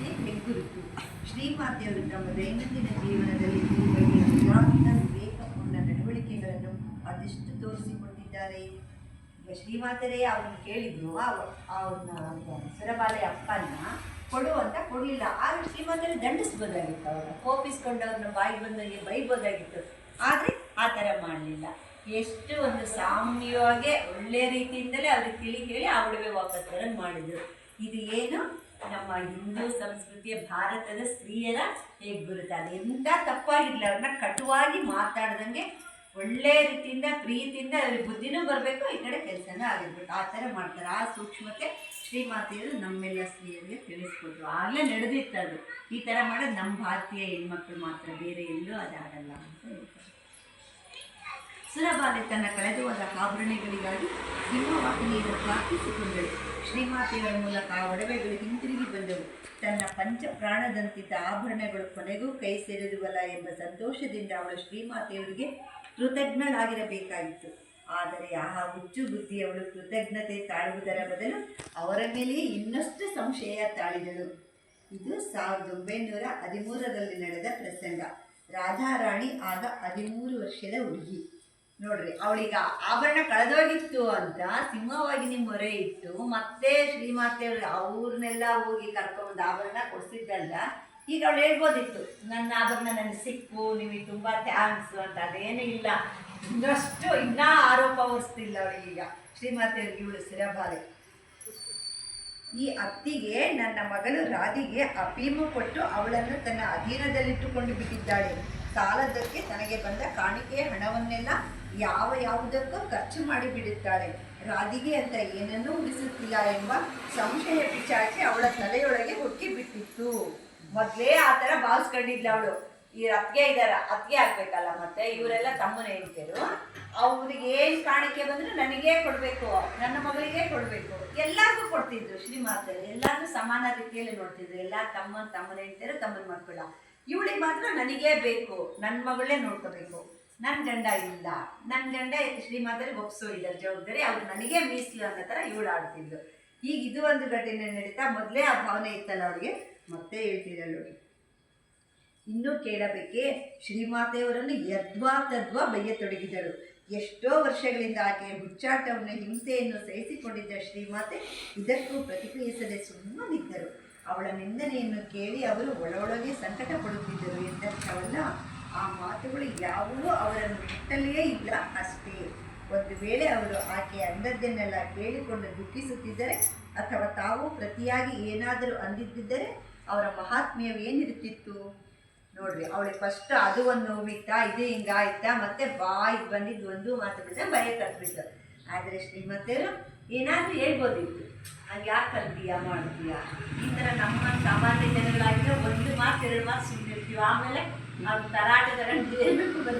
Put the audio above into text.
ಸಂಸ್ಕೃತಿ ಹೆಗ್ಗುರುತು ಶ್ರೀಮಾತೆಯವರು ತಮ್ಮ ದೈನಂದಿನ ಜೀವನದಲ್ಲಿ ಈ ವಿವೇಕಪೂರ್ಣ ನಡವಳಿಕೆಗಳನ್ನು ಅದೆಷ್ಟು ತೋರಿಸಿಕೊಂಡಿದ್ದಾರೆ ಶ್ರೀಮಾತರೇ, ಅವ್ರನ್ನ ಕೇಳಿದ್ರು ಅವ್ರನ್ನ ಸುರಬಾಲೆ ಅಪ್ಪನ್ನ ಕೊಡು ಅಂತ ಕೊಡಲಿಲ್ಲ. ಆದ್ರೆ ಶ್ರೀಮಾತರೆ ದಂಡಿಸ್ಬೋದಾಗಿತ್ತು ಅವರ ಕೋಪಿಸ್ಕೊಂಡು ಅವ್ರನ್ನ ಬಾಯಿ ಬಂದಂಗೆ ಬೈಬೋದಾಗಿತ್ತು ಆದರೆ ಆ ಥರ ಮಾಡಲಿಲ್ಲ. ಎಷ್ಟು ಒಂದು ಸಾಮ್ಯವಾಗಿ ಒಳ್ಳೆ ರೀತಿಯಿಂದಲೇ ಅವ್ರಿಗೆ ತಿಳಿ ಹೇಳಿ ಆ ಒಡವೆ ವಾಪಸ್ ಮಾಡಿದ್ರು. ಇದು ಏನು? ನಮ್ಮ ಹಿಂದೂ ಸಂಸ್ಕೃತಿಯ ಭಾರತದ ಸ್ತ್ರೀಯರ ಹೇಗೆ ಗುರುತಾನೆ ಎಂಥ ತಪ್ಪಾಗಿರಲಿಲ್ಲ ಅವ್ರನ್ನ ಕಟುವಾಗಿ ಮಾತಾಡ್ದಂಗೆ ಒಳ್ಳೆ ರೀತಿಯಿಂದ, ಪ್ರೀತಿಯಿಂದ ಅವ್ರಿಗೆ ಬುದ್ಧಿನೂ ಬರಬೇಕು, ಈ ಕಡೆ ಕೆಲಸನೂ ಆಗಿರ್ಬೇಕು. ಆ ಥರ ಮಾಡ್ತಾರೆ. ಆ ಸೂಕ್ಷ್ಮತೆ ಶ್ರೀಮಾತೆಯರು ನಮ್ಮೆಲ್ಲ ಸ್ತ್ರೀಯರಿಗೆ ತಿಳಿಸ್ಕೊಟ್ರು. ಆಗಲೇ ನಡೆದಿತ್ತು ಅದು. ಈ ಥರ ಮಾಡೋದು ನಮ್ಮ ಭಾರತೀಯ ಹೆಣ್ಮಕ್ಳು ಮಾತ್ರ, ಬೇರೆ ಎಲ್ಲೂ ಅದಾಗಲ್ಲ ಅಂತ. ಸುರಬಾಲೆ ತನ್ನ ಕಳೆದು ಹೋದ ಆಭರಣಗಳಿಗಾಗಿ ಸಿಂಹವಾಹಿನಿಯನ್ನು ಪ್ರಾರ್ಥಿಸಿಕೊಂಡಳು ಶ್ರೀಮಾತೆಗಳ ಮೂಲಕ ಒಡವೆಗಳು ಹಿಂತಿರುಗಿ ಬಂದವು. ತನ್ನ ಪಂಚ ಪ್ರಾಣದಂತಿದ್ದ ಆಭರಣಗಳು ಕೊನೆಗೂ ಕೈ ಸೇರಿರುವಲ್ಲ ಎಂಬ ಸಂತೋಷದಿಂದ ಅವಳು ಶ್ರೀಮಾತೆಯವರಿಗೆ ಕೃತಜ್ಞಳಾಗಿರಬೇಕಾಗಿತ್ತು. ಆದರೆ ಆ ಹುಚ್ಚು ಬುದ್ಧಿಯವಳು ಕೃತಜ್ಞತೆ ತಾಳುವುದರ ಬದಲು ಅವರ ಮೇಲೆಯೇ ಇನ್ನಷ್ಟು ಸಂಶಯ ತಾಳಿದಳು. ಇದು ಸಾವಿರದ ಒಂಬೈನೂರ ಹದಿಮೂರರಲ್ಲಿ ನಡೆದ ಪ್ರಸಂಗ. ರಾಧಾರಾಣಿ ಆಗ ಹದಿಮೂರು ವರ್ಷದ ಹುಡುಗಿ. ನೋಡ್ರಿ, ಅವಳಿಗ ಆಭರಣ ಕಳೆದೋಗಿತ್ತು ಅಂತ ಸಿಂಹವಾಗಿನಿ ಮೊರೆ ಇಟ್ಟು ಮತ್ತೆ ಶ್ರೀಮಾತೆಯವರು ಅವ್ರನ್ನೆಲ್ಲ ಹೋಗಿ ಕರ್ಕೊಂಡು ಆಭರಣ ಕೊಡಿಸಿದ್ದಲ್ಲ, ಈಗ ಅವಳು ಹೇಳ್ಬೋದಿತ್ತು, ನನ್ನ ಆಭರಣ ನನಗೆ ಸಿಕ್ಕು, ನಿಮಗೆ ತುಂಬ ಥ್ಯಾಂಕ್ಸ್ ಅಂತ. ಅದೇನೂ ಇಲ್ಲ. ಇನ್ನಷ್ಟು ಇನ್ನೂ ಆರೋಪ ಹೊರಿಸ್ತಿಲ್ಲ ಅವಳಿಗೀಗ ಶ್ರೀಮಾತೆಯವ್ರಿಗೆ ಇವಳು ಸಿರಬಾರಿ. ಈ ಅತ್ತಿಗೆ, ನನ್ನ ಮಗಳು ರಾಧಿಗೆ ಅಫೀಮು ಕೊಟ್ಟು ಅವಳನ್ನು ತನ್ನ ಅಧೀನದಲ್ಲಿಟ್ಟುಕೊಂಡು ಬಿಟ್ಟಿದ್ದಾಳೆ. ಸಾಲದಕ್ಕೆ ತನಗೆ ಬಂದ ಕಾಣಿಕೆ ಹಣವನ್ನೆಲ್ಲ ಯಾವ ಯಾವುದಕ್ಕೂ ಖರ್ಚು ಮಾಡಿ ಬಿಡುತ್ತಾಳೆ ರಾಧಿಗೆ ಅಂತ ಏನನ್ನೂ ಉಳಿಸುತ್ತಿಲ್ಲ ಎಂಬ ಸಂಶಯ ಪಿಚಾಚಿ ಅವಳ ತಲೆಯೊಳಗೆ ಹುಟ್ಟಿ ಬಿಟ್ಟಿತ್ತು ಮೊದಲೇ ಆ ಥರ ಭಾವಿಸ್ಕೊಂಡಿದ್ಲ ಅವಳು. ಈ ಅತ್ತಿಗೆ ಇದ್ದಾರ ಅತ್ತಿಗೆ ಆಗ್ಬೇಕಲ್ಲ ಮತ್ತೆ? ಇವರೆಲ್ಲ ತಮ್ಮನ ಹೆಂಡತಿಯರು ಅವ್ರಿಗೆ ಏನು ಕಾಣಿಕೆ ಬಂದ್ರೆ ನನಗೇ ಕೊಡಬೇಕು, ನನ್ನ ಮಗಳಿಗೆ ಕೊಡಬೇಕು. ಎಲ್ಲರಿಗೂ ಕೊಡ್ತಿದ್ರು ಶ್ರೀಮಾತೆ ಎಲ್ಲರಿಗೂ ಸಮಾನ ರೀತಿಯಲ್ಲಿ ನೋಡ್ತಿದ್ರು. ಎಲ್ಲ ತಮ್ಮ ತಮ್ಮನ ಹೆಂಡತಿಯರು ತಮ್ಮನ ಮಕ್ಕಳ. ಇವಳಿಗೆ ಮಾತ್ರ ನನಗೇ ಬೇಕು ನನ್ನ ಮಗಳೇ ನೋಡ್ಕೋಬೇಕು. ನನ್ನ ಗಂಡ ಇಲ್ಲ. ನನ್ನ ಗಂಡ ಶ್ರೀಮಾತರಿಗೆ ಒಪ್ಸೋ ಇದ್ದಾರೆ ಜವಾಬ್ದಾರಿ ಅವ್ರು ನನಗೆ ಮೀಸಲು ಅನ್ನೋ ಥರ ಇವಳು ಆಡ್ತಿದ್ಲು. ಈಗ ಇದು ಒಂದು ಘಟನೆ ನಡೀತಾ ಮೊದಲೇ ಆ ಭಾವನೆ ಇತ್ತಲ್ಲ ಅವರಿಗೆ? ಮತ್ತೆ ಹೇಳ್ತಿದ್ದಳು ಇನ್ನೂ ಕೇಳಬೇಕೆ ಶ್ರೀಮಾತೆಯವರನ್ನು ಯದ್ವಾ ತದ್ವಾ ಬಯ್ಯತೊಡಗಿದರು ಎಷ್ಟೋ ವರ್ಷಗಳಿಂದ ಆಕೆ ಹುಚ್ಚಾಟವನ್ನು, ಹಿಂಸೆಯನ್ನು ಸಹಿಸಿಕೊಂಡಿದ್ದ ಶ್ರೀಮಾತೆ ಇದಕ್ಕೂ ಪ್ರತಿಕ್ರಿಯಿಸದೆ ಸುಮ್ಮನಿದ್ದರು. ಅವಳ ನಿಂದನೆಯನ್ನು ಕೇಳಿ ಅವರು ಒಳೊಳಗೆ ಸಂಕಟ ಪಡುತ್ತಿದ್ದರು ಎಂದರ್ಥವಲ್ಲ? ಯಾವುವೂ ಅವರನ್ನು ಬಿಟ್ಟಲ್ಲಿಯೇ ಇಲ್ಲ. ಅಷ್ಟೇ. ಒಂದು ವೇಳೆ ಅವರು ಆಕೆ ಅಂದದ್ದನ್ನೆಲ್ಲ ಕೇಳಿಕೊಂಡು ದುಃಖಿಸುತ್ತಿದ್ದರೆ ಅಥವಾ ತಾವು ಪ್ರತಿಯಾಗಿ ಏನಾದರೂ ಅಂದಿದ್ದರೆ ಅವರ ಮಹಾತ್ಮ್ಯವೇನಿರುತ್ತಿತ್ತು? ನೋಡ್ರಿ, ಅವಳಿಗೆ ಫಸ್ಟ್ ಅದು ಒಂದು ನೋವಿತ್ತಾ, ಇದು ಹಿಂಗಾಯ್ತಾ, ಮತ್ತೆ ಬಾಯಿಗೆ ಬಂದಿದ್ದು ಒಂದು ಮಾತು ಬಿಟ್ಟರೆ ಭಯ ಕಲ್ಪಿತ್ತು ಆದರೆ ಶ್ರೀಮತಿಯರು ಏನಾದರೂ ಹೇಳ್ಬೋದಿತ್ತು. ಹಾಗೆ ಯಾಕೆ ಕಲ್ತೀಯ, ಮಾಡ್ತೀಯ? ಈ ಥರ ನಮ್ಮ ಸಾಮಾನ್ಯ ಜನಗಳಾಗಿದ್ರೆ ಒಂದು ಮಾತು, ಎರಡು ಮಾತು ಸುಮ್ಮನಿರ್ತೀವಿ ಆಮೇಲೆ ಅವ್ರು ತರಾಟೆ ತಗೊಂಡು